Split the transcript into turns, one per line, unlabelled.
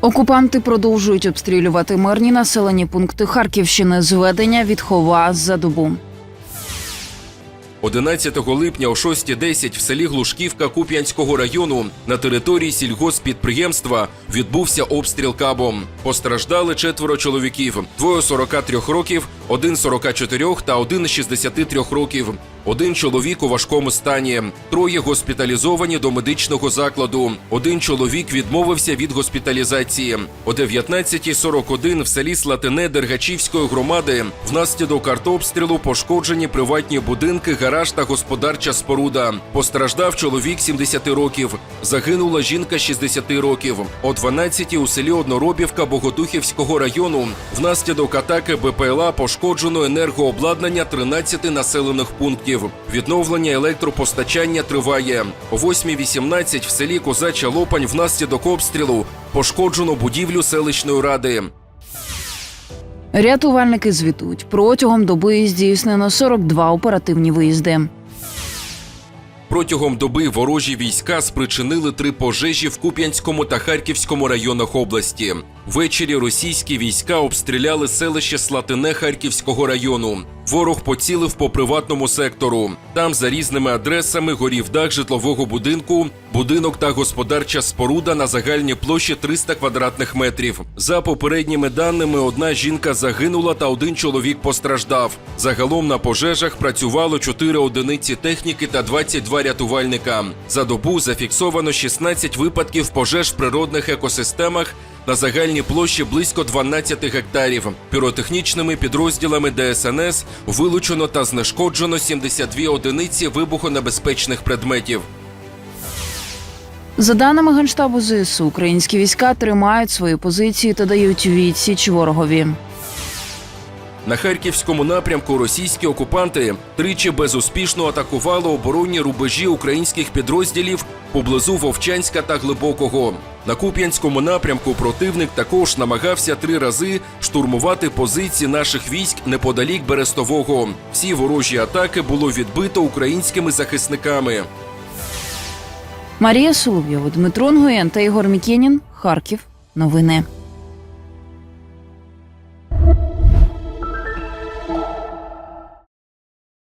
Окупанти продовжують обстрілювати мирні населені пункти Харківщини. Зведення відхова за добу.
11 липня о 6.10 в селі Глушківка Куп'янського району на території сільгоспідприємства відбувся обстріл кабом. Постраждали четверо чоловіків: двоє 43 років, один 44 та один 63 років. Один чоловік у важкому стані, троє госпіталізовані до медичного закладу. Один чоловік відмовився від госпіталізації. О 19.41 в селі Слатине Дергачівської громади внаслідок артобстрілу пошкоджені приватні будинки, гараж та господарча споруда. Постраждав чоловік 70 років. Загинула жінка 60 років. О 12 у селі Одноробівка Богодухівського району внаслідок атаки БПЛА пошкоджено енергообладнання 13 населених пунктів. Відновлення електропостачання триває. О 8.18 в селі Козача Лопань внаслідок обстрілу пошкоджено будівлю селищної ради.
Рятувальники звітують протягом доби здійснено 42 оперативні виїзди.
Протягом доби ворожі війська спричинили три пожежі в Куп'янському та Харківському районах області. Ввечері російські війська обстріляли селище Слатине Харківського району. Ворог поцілив по приватному сектору. Там за різними адресами горів дах житлового будинку, будинок та господарча споруда на загальній площі 300 квадратних метрів. За попередніми даними, одна жінка загинула та один чоловік постраждав. Загалом на пожежах працювало 4 одиниці техніки та 22 рятувальника. За добу зафіксовано 16 випадків пожеж в природних екосистемах на загальній площі близько 12 гектарів. Піротехнічними підрозділами ДСНС вилучено та знешкоджено 72 одиниці вибухонебезпечних предметів.
За даними генштабу ЗСУ, українські війська тримають свої позиції та дають відсіч ворогові.
На харківському напрямку російські окупанти тричі безуспішно атакували оборонні рубежі українських підрозділів поблизу Вовчанська та Глибокого. На Куп'янському напрямку противник також намагався три рази штурмувати позиції наших військ неподалік Берестового. Всі ворожі атаки було відбито українськими захисниками.
Марія Соловйова, Дмитро Нгоєн та Ігор Мікенін. Харків. Новини.